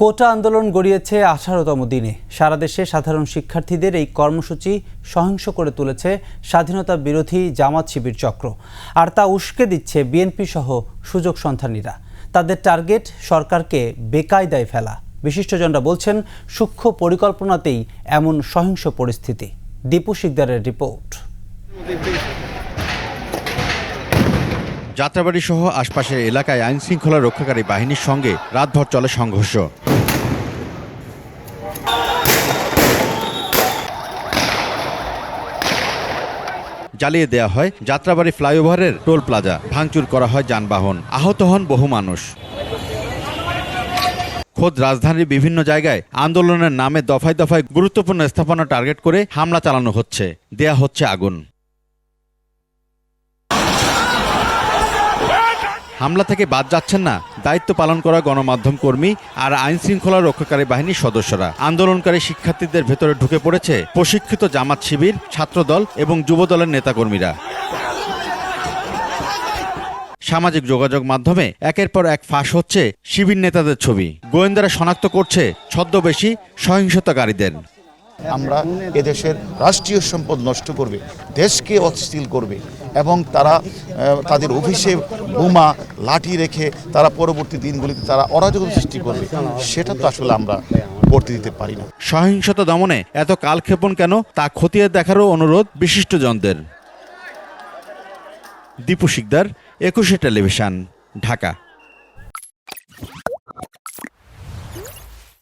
কোটা আন্দোলন গড়িয়েছে আঠারোতম দিনে। সারা দেশে সাধারণ শিক্ষার্থীদের এই কর্মসূচি সহিংস করে তুলেছে স্বাধীনতা বিরোধী জামাত শিবির চক্র। আর তা উস্কে দিচ্ছে বিএনপি সহ সুযোগ সন্ধানীরা। তাদের টার্গেট, সরকারকে বেকায়দায় ফেলা। বিশিষ্টজনরা বলছেন, সূক্ষ্ম পরিকল্পনাতেই এমন সহিংস পরিস্থিতি। দীপু শিকদারের রিপোর্ট। যাত্রাবাড়ি সহ আশপাশের এলাকায় আইন শৃঙ্খলা রক্ষাকারী বাহিনীর সঙ্গে রাতভর চলে সংঘর্ষ। জ্বালিয়ে দেয়া হয়। যাত্রাবাড়ি ফ্লাইওভারের টোল প্লাজা। ভাঙচুর করা হয় যানবাহন। আহত হন বহু মানুষ। খোদ রাজধানীর বিভিন্ন জায়গায় আন্দোলনের নামে দফায় দফায় গুরুত্বপূর্ণ স্থাপনা টার্গেট করে হামলা চালানো হচ্ছে। দেয়া হচ্ছে আগুন। হামলা থেকে বাদ যাচ্ছেন না, দায়িত্ব পালন করা গণমাধ্যম কর্মী আর আইন শৃঙ্খলা রক্ষাকারী বাহিনীর সদস্যরা। আন্দোলনকারী শিক্ষার্থীদের ভেতরে ঢুকে পড়েছে প্রশিক্ষিত জামাত শিবির, ছাত্রদল এবং যুবদলের নেতাকর্মীরা। সামাজিক যোগাযোগ মাধ্যমে একের পর এক ফাঁস হচ্ছে শিবির নেতাদের ছবি। গোয়েন্দারা শনাক্ত করছে ছদ্মবেশী সহিংসতাকারীদের। আমরা এদেশের রাষ্ট্রীয় সম্পদ নষ্ট করবে, দেশকে অস্থিল করবে এবং তারা তাদের অফিসে বোমা লাঠি রেখে তারা পরবর্তী দিনগুলিতে তারা অরাজকতা সৃষ্টি করবে, সেটা তো আসলে আমরা করতে দিতে পারি না। সহিংসতা দমনে এত কালক্ষেপণ কেন তা খতিয়ে দেখারও অনুরোধ বিশিষ্টজনদের। দীপু শিকদার, একুশে টেলিভিশন, ঢাকা।